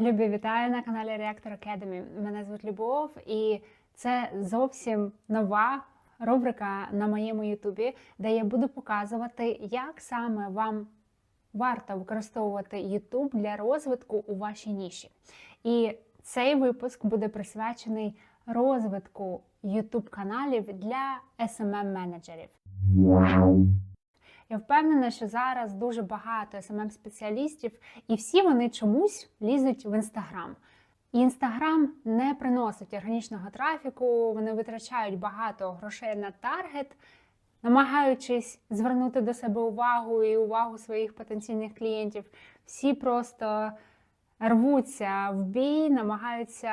Любі, вітаю на каналі Reactor Academy. Мене звуть Любов, і це зовсім нова рубрика на моєму Ютубі, де я буду показувати, як саме вам варто використовувати YouTube для розвитку у вашій ніші. І цей випуск буде присвячений розвитку YouTube каналів для smm менеджерів я впевнена, що зараз дуже багато smm спеціалістів і всі вони чомусь лізуть в інстаграм. Інстаграм не приносить органічного трафіку, вони витрачають багато грошей на таргет, намагаючись звернути до себе увагу і увагу своїх потенційних клієнтів. Всі просто рвуться в бій, намагаються,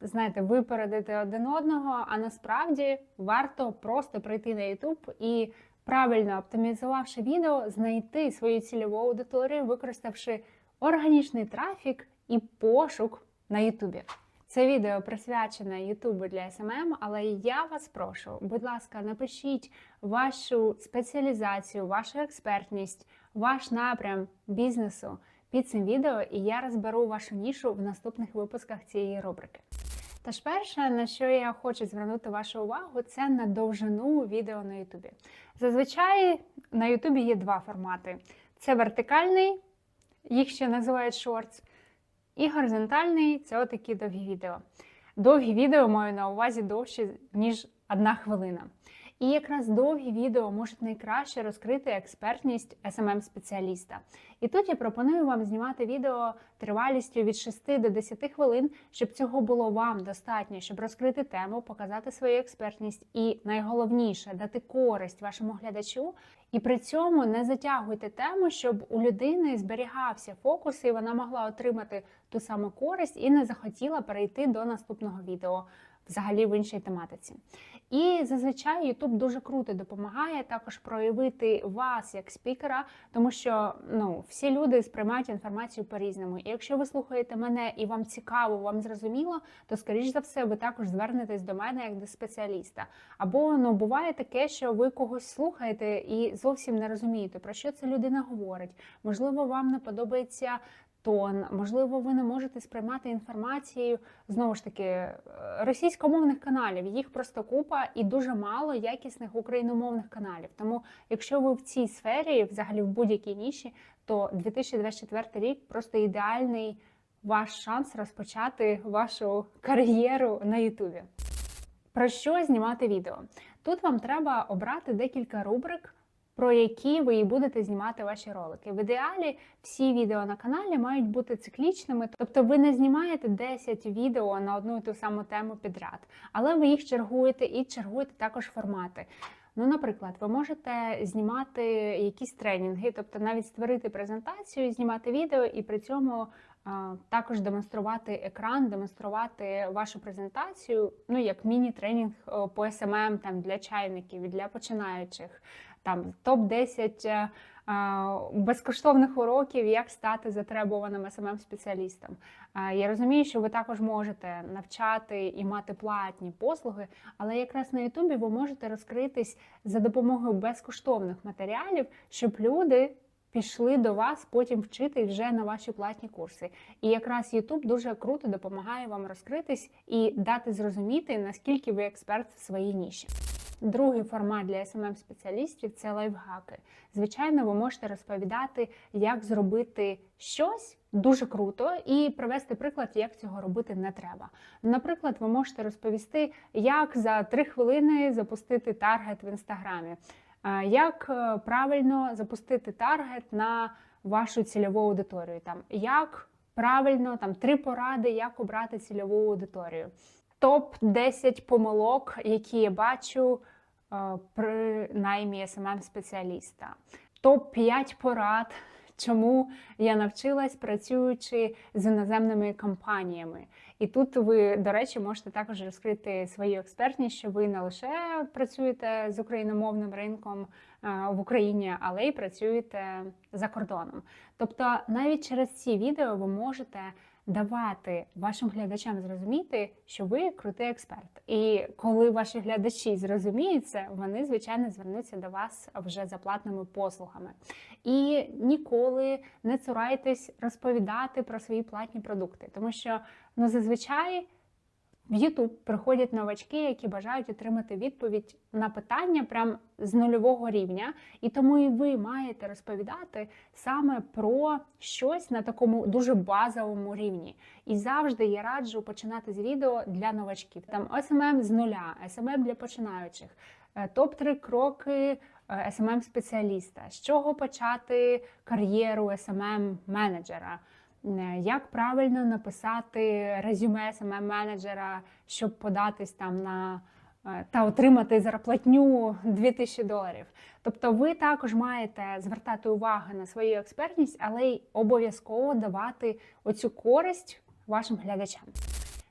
знаєте, випередити один одного. А насправді варто просто прийти на YouTube і правильно оптимізувавши відео, знайти свою цільову аудиторію, використавши органічний трафік і пошук на Ютубі. Це відео присвячене Ютубу для SMM, але я вас прошу, будь ласка, напишіть вашу спеціалізацію, вашу експертність, ваш напрям бізнесу під цим відео, і я розберу вашу нішу в наступних випусках цієї рубрики. Тож, перше, на що я хочу звернути вашу увагу, це на довжину відео на Ютубі. Зазвичай на Ютубі є два формати: це вертикальний, їх ще називають шортс, і горизонтальний це отакі довгі відео. Довгі відео маю на увазі довші, ніж одна хвилина. І якраз довгі відео можуть найкраще розкрити експертність smm спеціаліста І тут я пропоную вам знімати відео тривалістю від 6 до 10 хвилин, щоб цього було вам достатньо, щоб розкрити тему, показати свою експертність і найголовніше дати користь вашому глядачу. І при цьому не затягуйте тему, щоб у людини зберігався фокус, і вона могла отримати ту саму користь і не захотіла перейти до наступного відео взагалі в іншій тематиці. І зазвичай YouTube дуже круто допомагає також проявити вас як спікера, тому що ну всі люди сприймають інформацію по-різному. І якщо ви слухаєте мене і вам цікаво, вам зрозуміло, то скоріш за все ви також звернетесь до мене як до спеціаліста. Або ну буває таке, що ви когось слухаєте і зовсім не розумієте, про що ця людина говорить. Можливо, вам не подобається тон, можливо, ви не можете сприймати інформацію знову ж таки е, російськомовних каналів. Їх просто купа і дуже мало якісних україномовних каналів. Тому, якщо ви в цій сфері, взагалі в будь-якій ніші, то 2024 рік просто ідеальний ваш шанс розпочати вашу кар'єру на Ютубі. Про що знімати відео? Тут вам треба обрати декілька рубрик про які ви і будете знімати ваші ролики. В ідеалі всі відео на каналі мають бути циклічними, тобто ви не знімаєте 10 відео на одну і ту саму тему підряд, але ви їх чергуєте і чергуєте також формати. Ну, наприклад, ви можете знімати якісь тренінги, тобто навіть створити презентацію, знімати відео і при цьому також демонструвати екран, демонструвати вашу презентацію, ну як міні-тренінг по SMM там для чайників, для починаючих там топ-10 е, безкоштовних уроків, як стати затребуваним смм спеціалістом Я розумію, що ви також можете навчати і мати платні послуги, але якраз на Ютубі ви можете розкритись за допомогою безкоштовних матеріалів, щоб люди. Пішли до вас потім вчити вже на ваші платні курси. І якраз YouTube дуже круто допомагає вам розкритись і дати зрозуміти, наскільки ви експерт в своїй ніші. Другий формат для smm спеціалістів це лайфхаки. Звичайно, ви можете розповідати, як зробити щось дуже круто, і привести приклад, як цього робити не треба. Наприклад, ви можете розповісти, як за три хвилини запустити таргет в інстаграмі, як е, правильно запустити таргет на вашу цільову аудиторію, там як правильно там три поради, як обрати цільову аудиторію. Топ 10 помилок, які я бачу при наймі смм спеціаліста. Топ 5 порад, чому я навчилась працюючи з іноземними компаніями. І тут ви, до речі, можете також розкрити свою експертність, що ви не лише працюєте з україномовним ринком, е, в Україні, але й працюєте за кордоном. Тобто, навіть через ці відео ви можете давати вашим глядачам зрозуміти, що ви крутий експерт. І коли ваші глядачі зрозуміють це, вони звичайно звернуться до вас вже за платними послугами. І ніколи не цурайтесь розповідати про свої платні продукти, тому що ну зазвичай. В YouTube приходять новачки, які бажають отримати відповідь на питання прям з нульового рівня, і тому і ви маєте розповідати саме про щось на такому дуже базовому рівні. І завжди я раджу починати з відео для новачків. Там SMM з нуля, SMM для починаючих, топ 3 кроки smm спеціаліста з чого почати кар'єру smm менеджера Е, як правильно написати резюме smm менеджера щоб податись там на е, та отримати зарплатню 2000 доларів. Тобто, ви також маєте звертати увагу на свою експертність, але й обов'язково давати оцю користь вашим глядачам.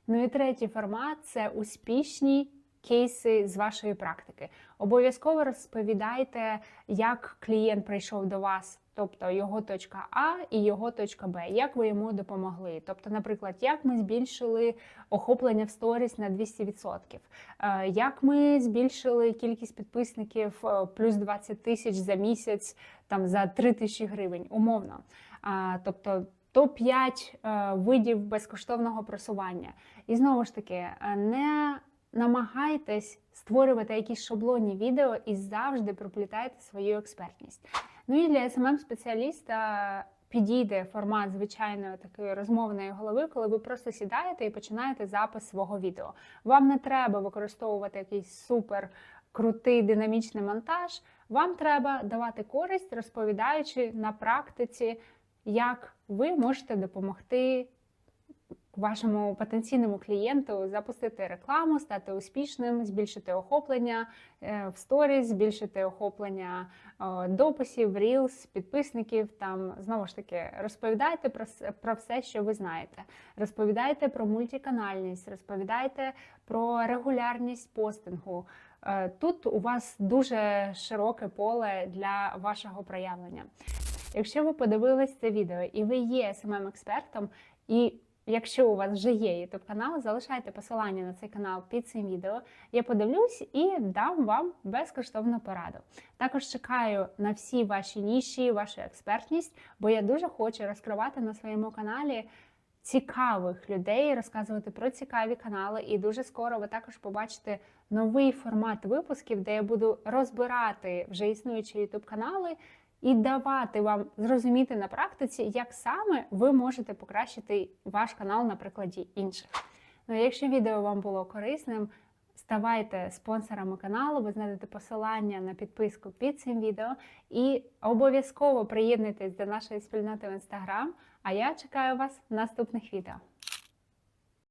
Ну і третій формат це успішні кейси з вашої практики. Обов'язково розповідайте, як клієнт прийшов до вас тобто його точка А і його точка Б, як ви йому допомогли. Тобто, наприклад, як ми збільшили охоплення в сторіс на 200%, е, як ми збільшили кількість підписників е, плюс 20 тисяч за місяць, там за 3 тисячі гривень, умовно. Тобто топ-5 е, видів безкоштовного просування. І знову ж таки, не намагайтесь створювати якісь шаблонні відео і завжди проплітайте свою експертність. Ну і для smm спеціаліста підійде формат звичайної такої розмовної голови, коли ви просто сідаєте і починаєте запис свого відео. Вам не треба використовувати якийсь супер крутий динамічний монтаж. Вам треба давати користь, розповідаючи на практиці, як ви можете допомогти вашому потенційному клієнту запустити рекламу, стати успішним, збільшити охоплення е, в сторіс, збільшити охоплення дописів, рілс, підписників. Там знову ж таки розповідайте про про все, що ви знаєте. Розповідайте про мультиканальність, розповідайте про регулярність постингу. Е, тут у вас дуже широке поле для вашого проявлення. Якщо ви подивились це відео і ви є smm експертом і Якщо у вас вже є youtube канал, залишайте посилання на цей канал під цим відео. Я подивлюсь і дам вам безкоштовну пораду. Також чекаю на всі ваші ніші, вашу експертність, бо я дуже хочу розкривати на своєму каналі цікавих людей, розказувати про цікаві канали. І дуже скоро ви також побачите новий формат випусків, де я буду розбирати вже існуючі youtube канали і давати вам зрозуміти на практиці, як саме ви можете покращити ваш канал на прикладі інших. Ну, якщо відео вам було корисним, ставайте спонсорами каналу, ви знайдете посилання на підписку під цим відео і обов'язково приєднуйтесь до нашої спільноти в інстаграм. А я чекаю вас в наступних відео.